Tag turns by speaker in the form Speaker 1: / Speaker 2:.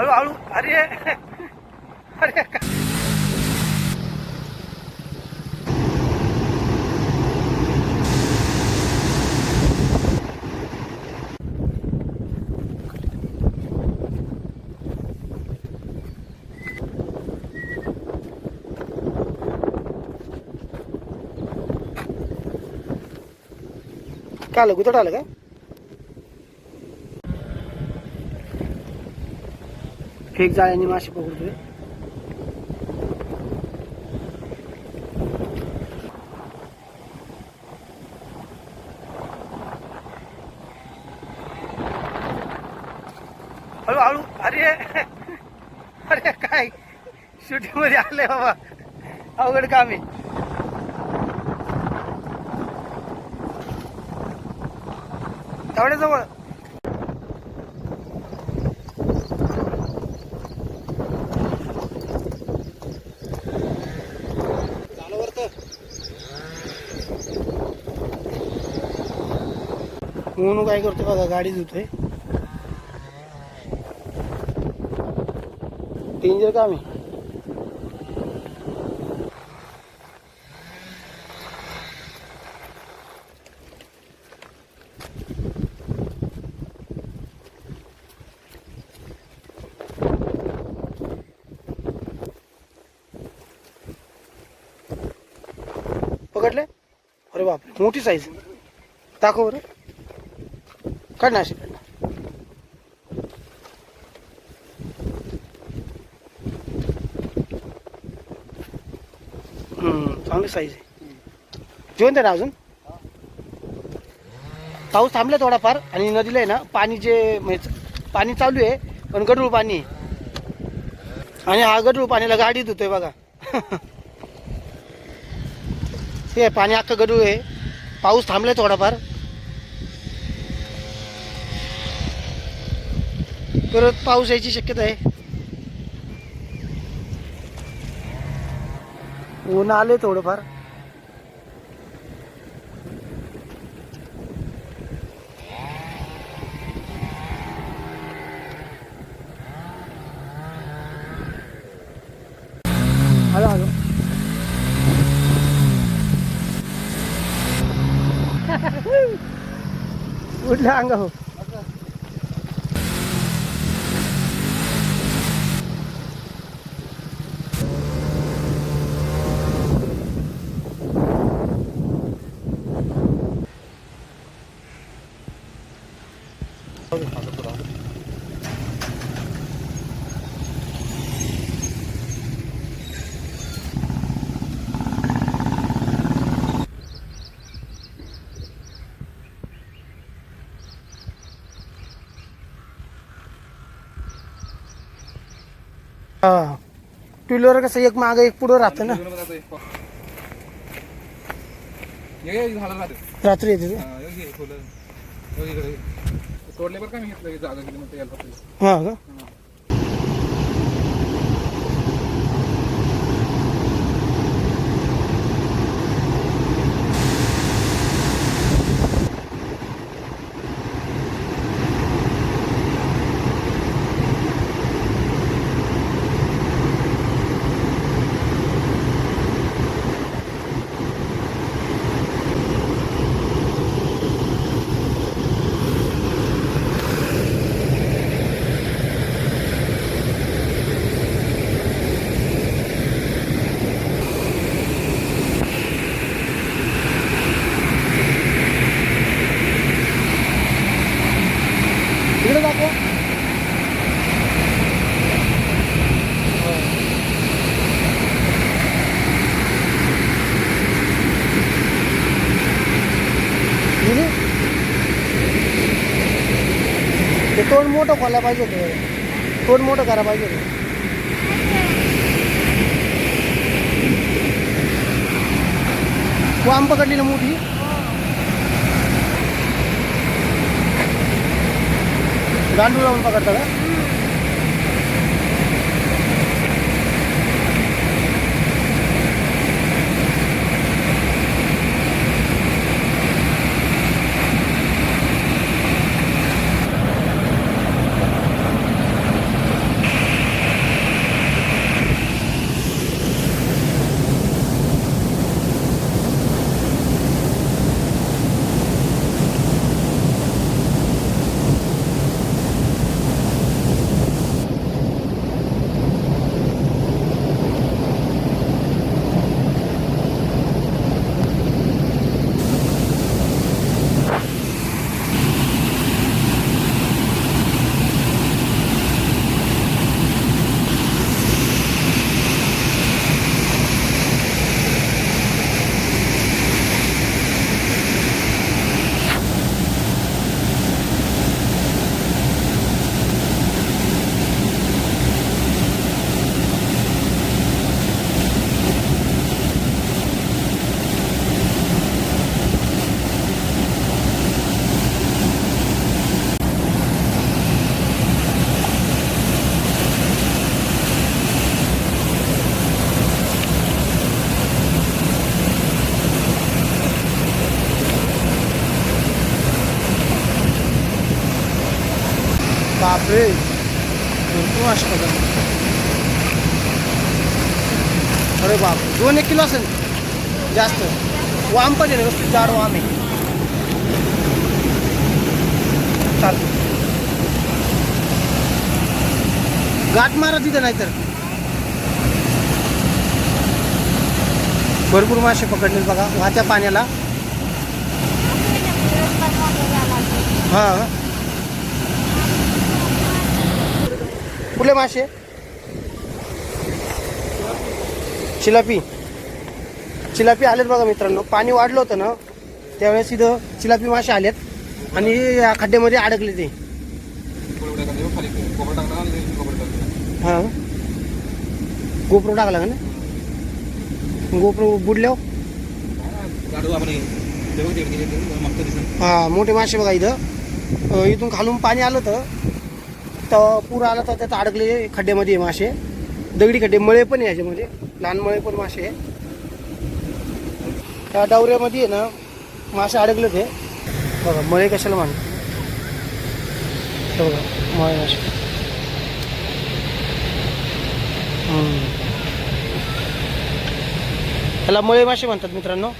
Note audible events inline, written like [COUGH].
Speaker 1: हळू हळू. अरे. अरे. काय आलं? गुतड आलं का? फेक जाळ्याने मासे पकडतोय हळू हळू अरे अरे काय? शूटिंगमध्ये आले बाबा. अवघड काम आहे. जवळ म्हणून काय करतो बघा गाडी धुतोय. डेंजर काम आहे पकडले अरे बापरे मोठी साईज दाखव बरं. काढ ना अशी चांगली साईज आहे. जेवण द्या ना अजून? पाऊस थांबला थोडाफार आणि नदीला आहे ना पाणी जे म्हणजे पाणी चालू आहे पण गडूळ पाणी आहे. आणि हा गडूळ पाण्याला गाडी धुतोय बघा. [LAUGHS] हे पाणी अख्खं गडूळ आहे. पाऊस थांबलाय थोडाफार. परत पाऊस यायची शक्यता आहे. ऊन आले थोडंफार. Hello hello. उठल्या अंग हो. हा. टू व्हीलर कसं एक मागं एक पुढं राहतं ना. रात्री येते ते.
Speaker 2: तोडले बरं का मी घेतलं जागा गेली फक्त.
Speaker 1: हा का इकडे दाखव इकडे? ते तोंड मोठं खोला पाहिजे होतं. तोंड मोठं करायला पाहिजे होतं. वाम पकडली ना मोठी? गांडूळ लावून पकडता का बापरे मासे बघा अरे बाप दोन एक किलो असेल. जास्त. वाम पण आहे नुसती जाड वाम आहे. चाल. गाठ मारा तिथं नाहीतर. भरपूर मासे पकडले बघा वाहत्या पाण्याला. हा. कुठले मासे? चिलापी. चिलापी आलेत बघा मित्रांनो. पाणी वाढलं होतं ना त्यावेळेस इथं चिलापी मासे आलेत. आणि या खड्ड्यामध्ये अडकले ते.
Speaker 2: टाकला
Speaker 1: हां. गोप्रो टाकला का ना गोप्रो बुडल्यावर
Speaker 2: हां. हो.
Speaker 1: हा मोठे मासे बघा इथं. इथून खालून पाणी आलं होतं. तर पूर आला तर त्यात अडकले खड्ड्यामध्ये आहे मासे. दगडी खड्डे मळे पण याचे याच्यामध्ये. लहान मळे पण मासे आहे त्या डावऱ्यामध्ये आहे ना मासे अडकले ते बघा मळे कशाला मान बघा मळे मासे. त्याला मळे मासे म्हणतात मित्रांनो.